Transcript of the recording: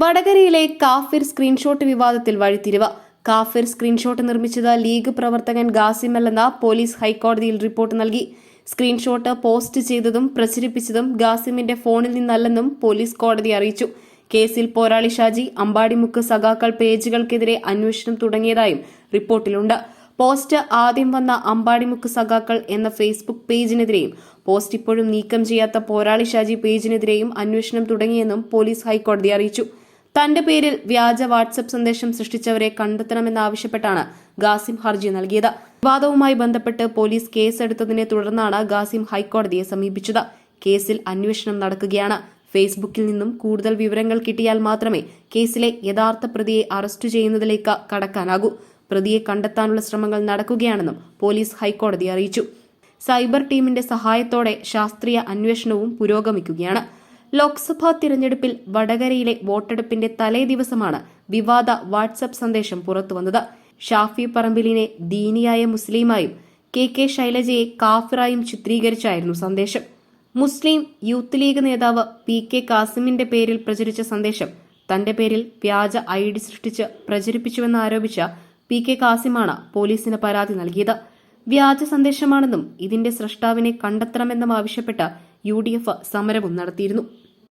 വടകരയിലെ കാഫിർ സ്ക്രീൻഷോട്ട് വിവാദത്തിൽ വഴിത്തിരിവ്. കാഫിർ സ്ക്രീൻഷോട്ട് നിർമ്മിച്ചത് ലീഗ് പ്രവർത്തകൻ ഗാസിമല്ലെന്ന പോലീസ് ഹൈക്കോടതിയിൽ റിപ്പോർട്ട് നൽകി. സ്ക്രീൻഷോട്ട് പോസ്റ്റ് ചെയ്തതും പ്രചരിപ്പിച്ചതും ഗാസിമിന്റെ ഫോണിൽ നിന്നല്ലെന്നും പോലീസ് കോടതി അറിയിച്ചു. കേസിൽ പോരാളി ഷാജി അമ്പാടിമുക്ക് സഖാക്കൾ പേജുകൾക്കെതിരെ അന്വേഷണം തുടങ്ങിയതായും റിപ്പോർട്ടിലുണ്ട്. പോസ്റ്റ് ആദ്യം വന്ന അമ്പാടിമുക്ക് സഖാക്കൾ എന്ന ഫേസ്ബുക്ക് പേജിനെതിരെയും പോസ്റ്റ് ഇപ്പോഴും നീക്കം ചെയ്യാത്ത പോരാളി ഷാജി പേജിനെതിരെയും അന്വേഷണം തുടങ്ങിയെന്നും പോലീസ് ഹൈക്കോടതി അറിയിച്ചു. തന്റെ പേരിൽ വ്യാജ വാട്സപ്പ് സന്ദേശം സൃഷ്ടിച്ചവരെ കണ്ടെത്തണമെന്നാവശ്യപ്പെട്ടാണ് ഗാസിം ഹർജി നൽകിയത്. വിവാദവുമായി ബന്ധപ്പെട്ട് പോലീസ് കേസെടുത്തതിനെ തുടർന്നാണ് ഗാസിം ഹൈക്കോടതിയെ സമീപിച്ചത്. കേസിൽ അന്വേഷണം നടക്കുകയാണ്. ഫേസ്ബുക്കിൽ നിന്നും കൂടുതൽ വിവരങ്ങൾ കിട്ടിയാൽ മാത്രമേ കേസിലെ യഥാർത്ഥ പ്രതിയെ അറസ്റ്റ് ചെയ്യുന്നതിലേക്ക് കടക്കാനാകൂ. പ്രതിയെ കണ്ടെത്താനുള്ള ശ്രമങ്ങൾ നടക്കുകയാണെന്നും പോലീസ് ഹൈക്കോടതി അറിയിച്ചു. സൈബർ ടീമിന്റെ സഹായത്തോടെ ശാസ്ത്രീയ അന്വേഷണവും പുരോഗമിക്കുകയാണ്. ലോക്സഭാ തിരഞ്ഞെടുപ്പിൽ വടകരയിലെ വോട്ടെടുപ്പിന്റെ തലേ ദിവസമാണ് വിവാദ വാട്സപ്പ് സന്ദേശം പുറത്തുവന്നത്. ഷാഫി പറമ്പിലിനെ ദീനിയായ മുസ്ലിമായും കെ കെ ശൈലജയെ കാഫിറായും ചിത്രീകരിച്ചായിരുന്നു സന്ദേശം. മുസ്ലിം യൂത്ത് ലീഗ് നേതാവ് പി കെ കാസിമിന്റെ പേരിൽ പ്രചരിച്ച സന്ദേശം തന്റെ പേരിൽ വ്യാജ ഐ ഡി സൃഷ്ടിച്ച് പ്രചരിപ്പിച്ചുവെന്ന് ആരോപിച്ച പി കെ കാസിമാണ് പോലീസിന് പരാതി നൽകിയത്. വ്യാജ സന്ദേശമാണെന്നും ഇതിന്റെ സൃഷ്ടാവിനെ കണ്ടെത്തണമെന്നും ആവശ്യപ്പെട്ട് യു ഡി എഫ് സമരവും നടത്തിയിരുന്നു.